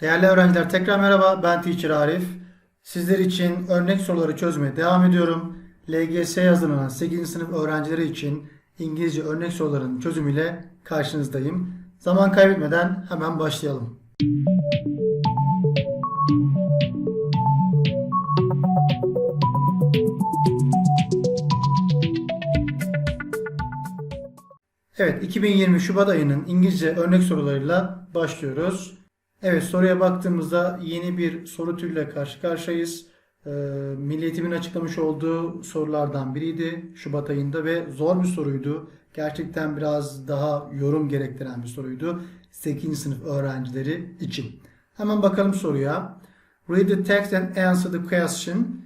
Değerli öğrenciler tekrar merhaba ben Teacher Arif. Sizler için örnek soruları çözmeye devam ediyorum. LGS'ye hazırlanan 8. sınıf öğrencileri için İngilizce örnek soruların çözümüyle karşınızdayım. Zaman kaybetmeden hemen başlayalım. Evet 2020 Şubat ayının İngilizce örnek sorularıyla başlıyoruz. Evet soruya baktığımızda yeni bir soru türüyle karşı karşıyayız. Ee, Milli açıklamış olduğu sorulardan biriydi Şubat ayında ve zor bir soruydu. Gerçekten biraz daha yorum gerektiren bir soruydu 8. sınıf öğrencileri için. Hemen bakalım soruya. Read the text and answer the question.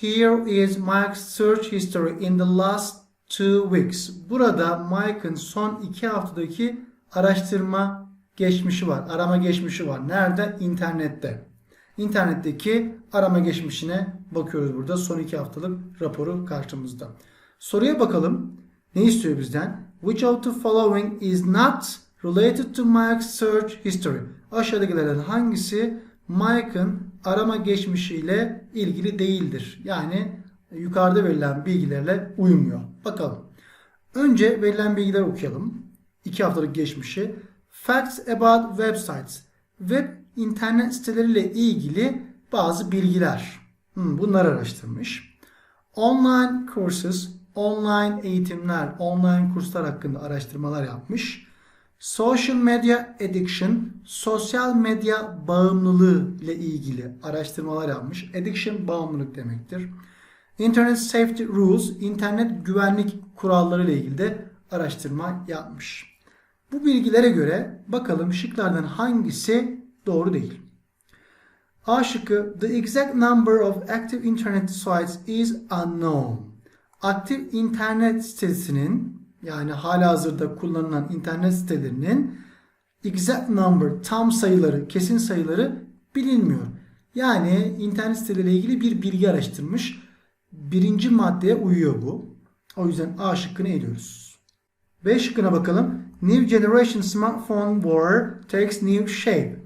Here is Mike's search history in the last two weeks. Burada Mike'ın son iki haftadaki araştırma geçmişi var. Arama geçmişi var. Nerede? İnternette. İnternetteki arama geçmişine bakıyoruz burada. Son iki haftalık raporu karşımızda. Soruya bakalım. Ne istiyor bizden? Which of the following is not related to Mike's search history? Aşağıdakilerden hangisi Mike'ın arama geçmişiyle ilgili değildir? Yani yukarıda verilen bilgilerle uymuyor. Bakalım. Önce verilen bilgileri okuyalım. İki haftalık geçmişi. Facts about websites. Web internet siteleriyle ilgili bazı bilgiler. Hmm, bunları araştırmış. Online courses, online eğitimler, online kurslar hakkında araştırmalar yapmış. Social media addiction, sosyal medya bağımlılığı ile ilgili araştırmalar yapmış. Addiction bağımlılık demektir. Internet Safety Rules, internet güvenlik kuralları ile ilgili de araştırma yapmış. Bu bilgilere göre bakalım şıklardan hangisi doğru değil. A şıkkı The exact number of active internet sites is unknown. Aktif internet sitesinin yani halihazırda kullanılan internet sitelerinin exact number tam sayıları, kesin sayıları bilinmiyor. Yani internet siteleriyle ilgili bir bilgi araştırmış. Birinci maddeye uyuyor bu. O yüzden A şıkkını eliyoruz. B şıkkına bakalım. New Generation Smartphone War takes new shape.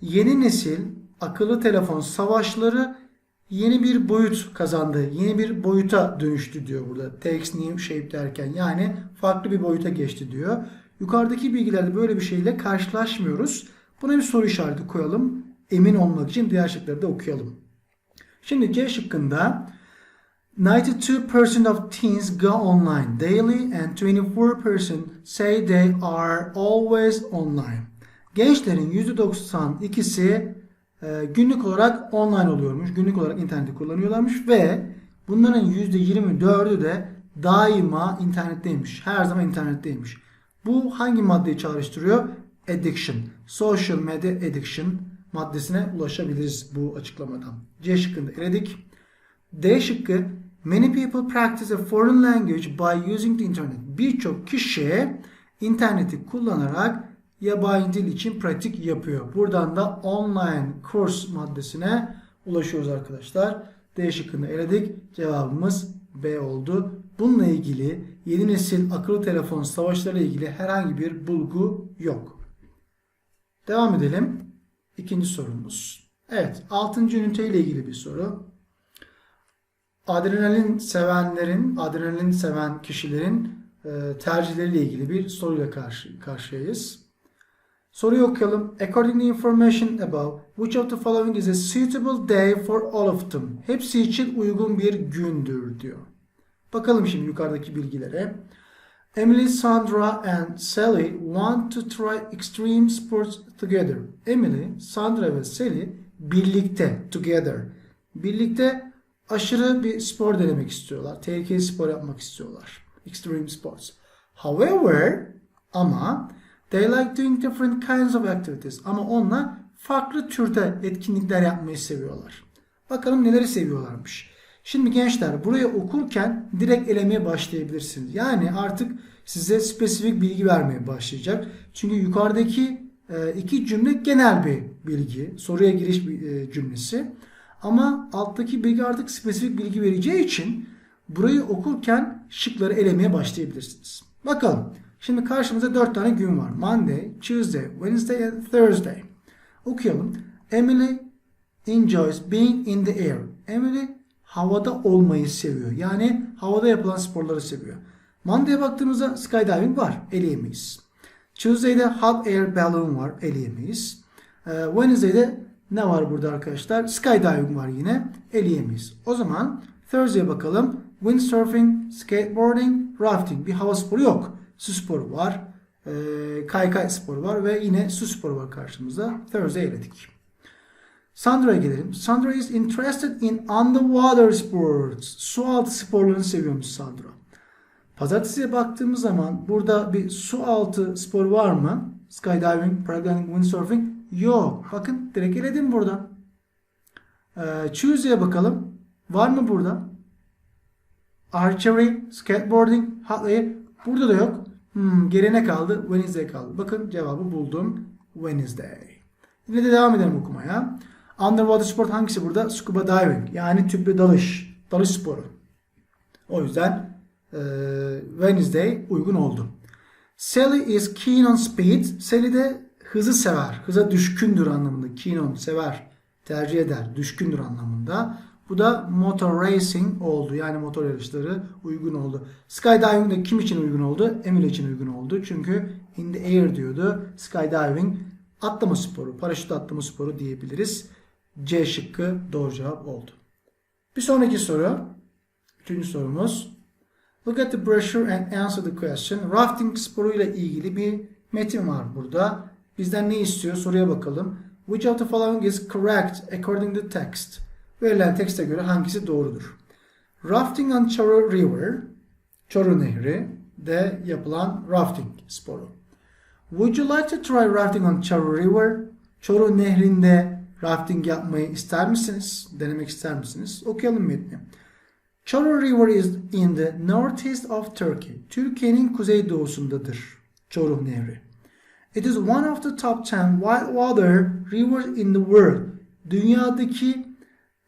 Yeni nesil akıllı telefon savaşları yeni bir boyut kazandı. Yeni bir boyuta dönüştü diyor burada. Takes new shape derken yani farklı bir boyuta geçti diyor. Yukarıdaki bilgilerde böyle bir şeyle karşılaşmıyoruz. Buna bir soru işareti koyalım. Emin olmak için diğer şıkları da okuyalım. Şimdi C şıkkında 92% of teens go online daily and 24% say they are always online. Gençlerin %92'si e, günlük olarak online oluyormuş. Günlük olarak interneti kullanıyorlarmış ve bunların %24'ü de daima internetteymiş. Her zaman internetteymiş. Bu hangi maddeyi çağrıştırıyor? Addiction. Social media addiction maddesine ulaşabiliriz bu açıklamadan. C şıkkında eledik. D şıkkı Many people practice a foreign language by using the internet. Birçok kişi interneti kullanarak yabancı dil için pratik yapıyor. Buradan da online kurs maddesine ulaşıyoruz arkadaşlar. D şıkkını eledik. Cevabımız B oldu. Bununla ilgili yeni nesil akıllı telefon savaşları ilgili herhangi bir bulgu yok. Devam edelim. İkinci sorumuz. Evet, 6. ünite ile ilgili bir soru adrenalin sevenlerin, adrenalin seven kişilerin e, tercihleriyle ilgili bir soruyla karşı karşıyayız. Soruyu okuyalım. According to information above, which of the following is a suitable day for all of them? Hepsi için uygun bir gündür diyor. Bakalım şimdi yukarıdaki bilgilere. Emily, Sandra and Sally want to try extreme sports together. Emily, Sandra ve Sally birlikte, together, birlikte aşırı bir spor denemek istiyorlar. Tehlikeli spor yapmak istiyorlar. Extreme sports. However, ama they like doing different kinds of activities. Ama onlar farklı türde etkinlikler yapmayı seviyorlar. Bakalım neleri seviyorlarmış. Şimdi gençler buraya okurken direkt elemeye başlayabilirsiniz. Yani artık size spesifik bilgi vermeye başlayacak. Çünkü yukarıdaki e, iki cümle genel bir bilgi. Soruya giriş e, cümlesi. Ama alttaki bilgi artık spesifik bilgi vereceği için burayı okurken şıkları elemeye başlayabilirsiniz. Bakalım. Şimdi karşımızda 4 tane gün var. Monday, Tuesday, Wednesday and Thursday. Okuyalım. Emily enjoys being in the air. Emily havada olmayı seviyor. Yani havada yapılan sporları seviyor. Monday'e baktığımızda skydiving var. Eleyemeyiz. Tuesday'de hot air balloon var. Eleyemeyiz. Ee, Wednesday'de ne var burada arkadaşlar? Skydiving var yine. Eleyemeyiz. O zaman Thursday'e bakalım. Windsurfing, skateboarding, rafting. Bir hava sporu yok. Su sporu var. Ee, kaykay sporu var ve yine su sporu var karşımızda. Thursday eledik. Sandra'ya gelelim. Sandra is interested in underwater sports. Su altı sporlarını seviyormuş Sandra. Pazartesiye baktığımız zaman burada bir su altı spor var mı? Skydiving, paragliding, windsurfing yok. Bakın direkt eledim burada. Ee, Tuesday'e bakalım. Var mı burada? Archery, skateboarding, hot air. Burada da yok. Hmm, geri ne kaldı? Wednesday kaldı. Bakın cevabı buldum. Wednesday. Yine de devam edelim okumaya. Underwater sport hangisi burada? Scuba diving. Yani tüple dalış. Dalış sporu. O yüzden e, Wednesday uygun oldu. Sally is keen on speed. Sally de hızı sever. Hıza düşkündür anlamında. Keen sever. Tercih eder. Düşkündür anlamında. Bu da motor racing oldu. Yani motor yarışları uygun oldu. Skydiving de kim için uygun oldu? Emil için uygun oldu. Çünkü in the air diyordu. Skydiving atlama sporu, paraşüt atlama sporu diyebiliriz. C şıkkı doğru cevap oldu. Bir sonraki soru. Üçüncü sorumuz. Look at the brochure and answer the question. Rafting sporuyla ilgili bir metin var burada. Bizden ne istiyor? Soruya bakalım. Which of the following is correct according to text? Verilen tekste göre hangisi doğrudur? Rafting on Choro River, Çoru Nehri de yapılan rafting sporu. Would you like to try rafting on Çoru River? Çoru Nehri'nde rafting yapmayı ister misiniz? Denemek ister misiniz? Okuyalım metni. Çoru River is in the northeast of Turkey. Türkiye'nin kuzeydoğusundadır Çoruh Nehri. It is one of the top 10 whitewater rivers in the world. Dünyadaki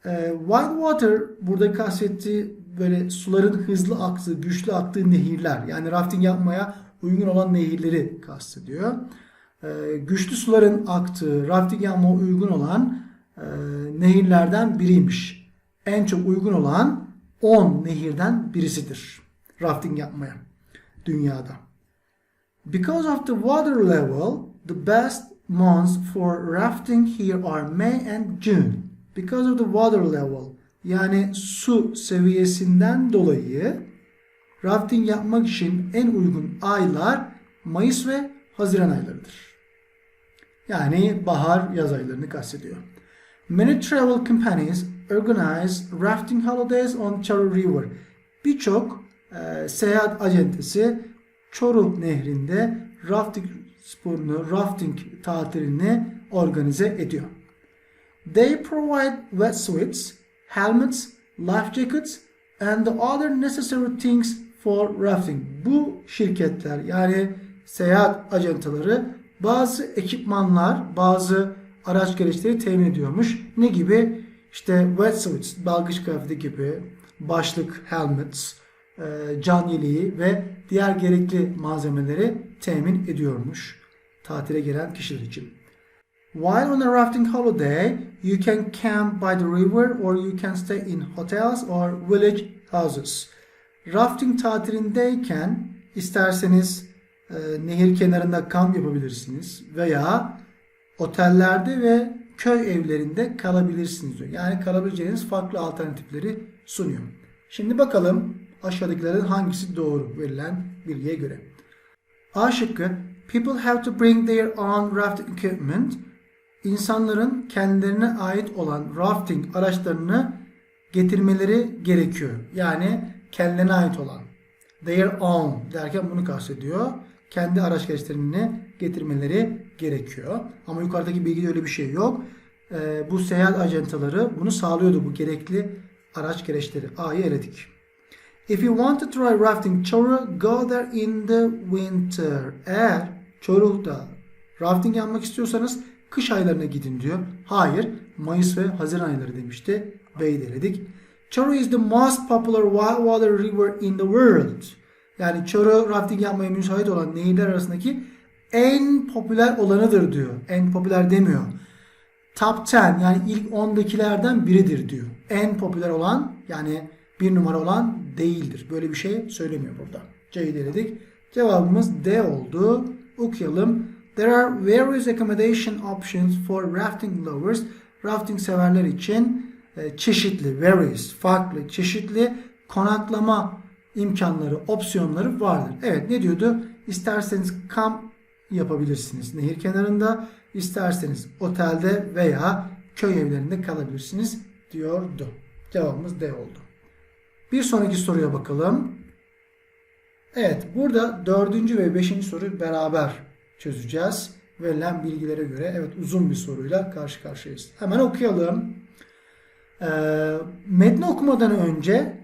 e, whitewater burada kastettiği böyle suların hızlı aktığı, güçlü aktığı nehirler. Yani rafting yapmaya uygun olan nehirleri kastediyor. E, güçlü suların aktığı, rafting yapmaya uygun olan e, nehirlerden biriymiş. En çok uygun olan 10 nehirden birisidir rafting yapmaya dünyada. Because of the water level, the best months for rafting here are May and June. Because of the water level, yani su seviyesinden dolayı rafting yapmak için en uygun aylar Mayıs ve Haziran aylarıdır. Yani bahar, yaz aylarını kastediyor. Many travel companies organize rafting holidays on Çoruh River. Birçok e, seyahat acentesi Çoruh Nehri'nde rafting sporunu, rafting tatilini organize ediyor. They provide wetsuits, helmets, life jackets and the other necessary things for rafting. Bu şirketler yani seyahat acentaları bazı ekipmanlar, bazı araç gereçleri temin ediyormuş. Ne gibi? İşte wetsuits, dalgıç kıyafeti gibi, başlık, helmets, e, can yeleği ve diğer gerekli malzemeleri temin ediyormuş tatile gelen kişiler için. While on a rafting holiday, you can camp by the river or you can stay in hotels or village houses. Rafting tatilindeyken isterseniz e, nehir kenarında kamp yapabilirsiniz veya otellerde ve köy evlerinde kalabilirsiniz diyor. Yani kalabileceğiniz farklı alternatifleri sunuyor. Şimdi bakalım aşağıdakilerin hangisi doğru verilen bilgiye göre. A şıkkı People have to bring their own rafting equipment. İnsanların kendilerine ait olan rafting araçlarını getirmeleri gerekiyor. Yani kendilerine ait olan. Their own derken bunu kastediyor. Kendi araç gereçlerini getirmeleri gerekiyor. Ama yukarıdaki bilgide öyle bir şey yok. Ee, bu seyahat acentaları bunu sağlıyordu bu gerekli araç gereçleri. A'yı eledik. If you want to try rafting Çoruh, go there in the winter. Eğer Çoruh'da rafting yapmak istiyorsanız kış aylarına gidin diyor. Hayır, Mayıs ve Haziran ayları demişti. B'yi de eledik. Çoruh is the most popular whitewater river in the world. Yani Çoruh rafting yapmaya müsait olan nehirler arasındaki en popüler olanıdır diyor. En popüler demiyor. top 10 yani ilk 10'dakilerden biridir diyor. En popüler olan yani bir numara olan değildir. Böyle bir şey söylemiyor burada. C'yi deledik. Cevabımız D oldu. Okuyalım. There are various accommodation options for rafting lovers. Rafting severler için e, çeşitli, various, farklı, çeşitli konaklama imkanları, opsiyonları vardır. Evet ne diyordu? İsterseniz kamp yapabilirsiniz nehir kenarında. isterseniz otelde veya köy evlerinde kalabilirsiniz diyordu. Cevabımız D oldu. Bir sonraki soruya bakalım. Evet burada dördüncü ve beşinci soruyu beraber çözeceğiz. Verilen bilgilere göre evet uzun bir soruyla karşı karşıyayız. Hemen okuyalım. Ee, metni okumadan önce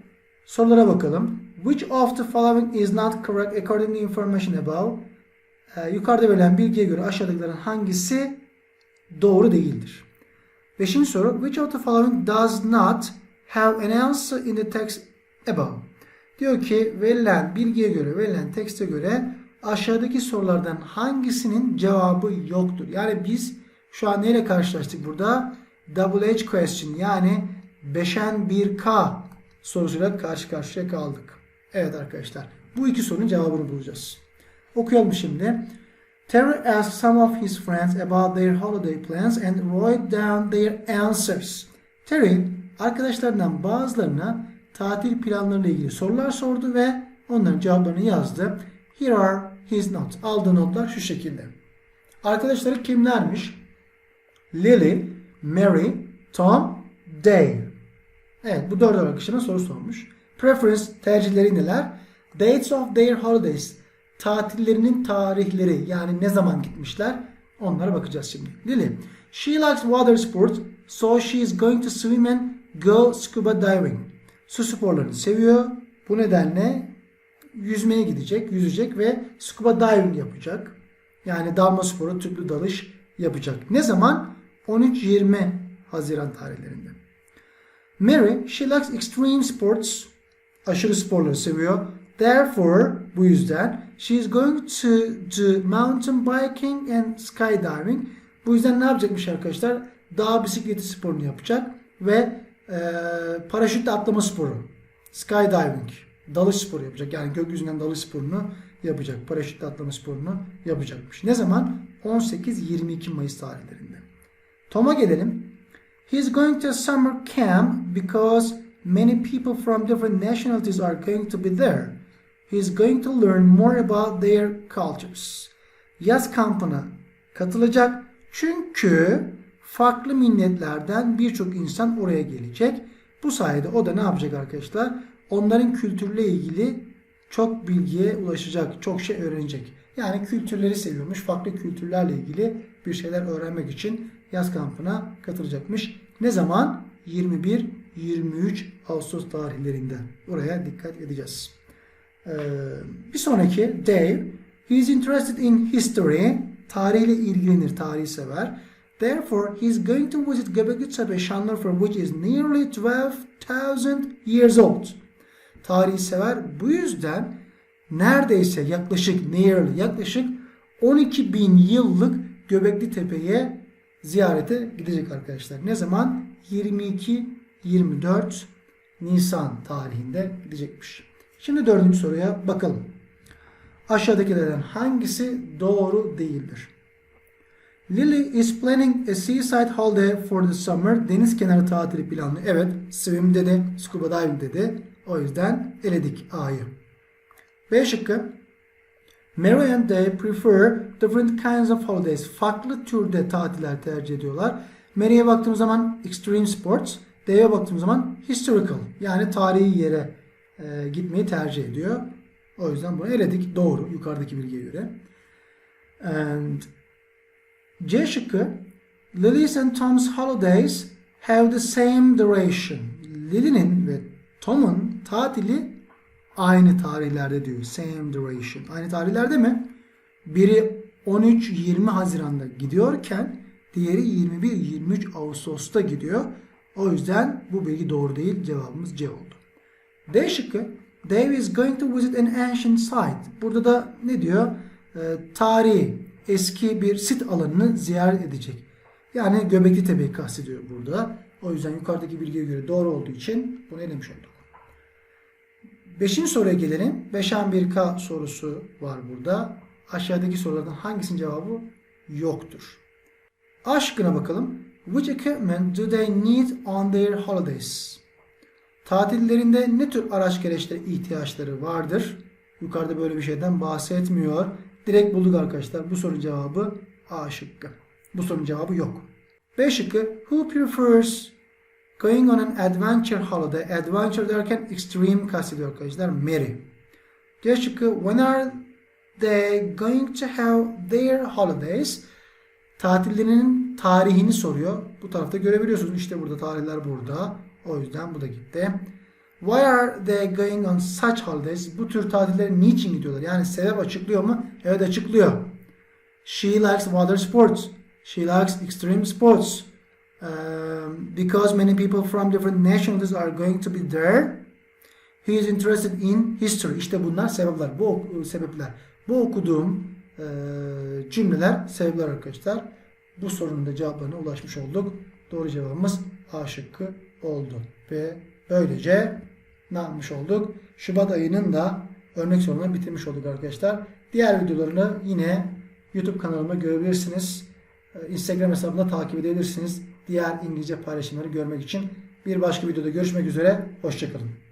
sorulara bakalım. Which of the following is not correct according to information above? Ee, yukarıda verilen bilgiye göre aşağıdakilerin hangisi doğru değildir? Beşinci soru. Which of the following does not have an answer in the text above? Diyor ki verilen bilgiye göre, verilen tekste göre aşağıdaki sorulardan hangisinin cevabı yoktur? Yani biz şu an neyle karşılaştık burada? Double H question yani beşen 1K sorusuyla karşı karşıya kaldık. Evet arkadaşlar bu iki sorunun cevabını bulacağız. Okuyalım şimdi. Terry asked some of his friends about their holiday plans and wrote down their answers. Terry arkadaşlarından bazılarına tatil planlarıyla ilgili sorular sordu ve onların cevaplarını yazdı. Here are his notes. Aldığı notlar şu şekilde. Arkadaşları kimlermiş? Lily, Mary, Tom, Dave. Evet bu dört arkadaşına soru sormuş. Preference tercihleri neler? Dates of their holidays. Tatillerinin tarihleri yani ne zaman gitmişler onlara bakacağız şimdi. Lily. She likes water sports so she is going to swim and go scuba diving. Su sporlarını seviyor. Bu nedenle yüzmeye gidecek, yüzecek ve scuba diving yapacak. Yani dalma sporu, tüplü dalış yapacak. Ne zaman? 13-20 Haziran tarihlerinde. Mary, she likes extreme sports. Aşırı sporları seviyor. Therefore, bu yüzden she is going to do mountain biking and skydiving. Bu yüzden ne yapacakmış arkadaşlar? Dağ bisikleti sporunu yapacak ve e, paraşütle atlama sporu. Skydiving. Dalış sporu yapacak. Yani gökyüzünden dalış sporunu yapacak. Paraşütle atlama sporunu yapacakmış. Ne zaman? 18-22 Mayıs tarihlerinde. Tom'a gelelim. He's going to summer camp because many people from different nationalities are going to be there. He's going to learn more about their cultures. Yaz kampına katılacak çünkü farklı milletlerden birçok insan oraya gelecek. Bu sayede o da ne yapacak arkadaşlar? Onların kültürle ilgili çok bilgiye ulaşacak, çok şey öğrenecek. Yani kültürleri seviyormuş, farklı kültürlerle ilgili bir şeyler öğrenmek için yaz kampına katılacakmış. Ne zaman? 21-23 Ağustos tarihlerinde. Oraya dikkat edeceğiz. Ee, bir sonraki Dave. He is interested in history. Tarihle ilgilenir, tarihi sever. Therefore, he is going to visit Göbekli Tepe Şanlıurfa which is nearly 12,000 years old. Tarihi sever. Bu yüzden neredeyse yaklaşık nearly yaklaşık 12 bin yıllık Göbekli Tepe'ye ziyarete gidecek arkadaşlar. Ne zaman? 22-24 Nisan tarihinde gidecekmiş. Şimdi dördüncü soruya bakalım. Aşağıdakilerden hangisi doğru değildir? Lily is planning a seaside holiday for the summer. Deniz kenarı tatili planlı. Evet, swim dedi, scuba diving dedi. O yüzden eledik A'yı. B şıkkı. Mary and they prefer different kinds of holidays. Farklı türde tatiller tercih ediyorlar. Mary'e baktığımız zaman extreme sports. Dave'e baktığımız zaman historical. Yani tarihi yere e, gitmeyi tercih ediyor. O yüzden bunu eledik. Doğru. Yukarıdaki bilgiye göre. And C şıkkı. Lily's and Tom's holidays have the same duration. Lily'nin ve Tom'un tatili aynı tarihlerde diyor. Same duration. Aynı tarihlerde mi? Biri 13-20 Haziran'da gidiyorken diğeri 21-23 Ağustos'ta gidiyor. O yüzden bu bilgi doğru değil. Cevabımız C oldu. D şıkkı. Dave is going to visit an ancient site. Burada da ne diyor? Ee, tarihi, eski bir sit alanını ziyaret edecek. Yani Göbekli Tepe'yi kastediyor burada. O yüzden yukarıdaki bilgiye göre doğru olduğu için bunu elemiş olduk. Beşinci soruya gelelim. 5'en 1K sorusu var burada. Aşağıdaki sorulardan hangisinin cevabı yoktur? A şıkkına bakalım. Which equipment do they need on their holidays? Tatillerinde ne tür araç gereçlere ihtiyaçları vardır? Yukarıda böyle bir şeyden bahsetmiyor. Direkt bulduk arkadaşlar. Bu sorunun cevabı A şıkkı. Bu sorunun cevabı yok. B şıkkı. Who prefers going on an adventure holiday? Adventure derken extreme kastediyor arkadaşlar. Mary. C şıkkı. When are they going to have their holidays? Tatillerinin tarihini soruyor. Bu tarafta görebiliyorsunuz. İşte burada tarihler burada. O yüzden bu da gitti. Why are they going on such holidays? Bu tür tatillere niçin gidiyorlar? Yani sebep açıklıyor mu? Evet açıklıyor. She likes water sports. She likes extreme sports. Um, because many people from different nationalities are going to be there. He is interested in history. İşte bunlar sebepler. Bu sebepler. Bu okuduğum e, cümleler sebepler arkadaşlar. Bu sorunun da cevaplarına ulaşmış olduk. Doğru cevabımız A şıkkı oldu. Ve böylece ne yapmış olduk? Şubat ayının da örnek sorunu bitirmiş olduk arkadaşlar. Diğer videolarını yine YouTube kanalımda görebilirsiniz. Ee, Instagram hesabında takip edebilirsiniz. Diğer İngilizce paylaşımları görmek için. Bir başka videoda görüşmek üzere. Hoşçakalın.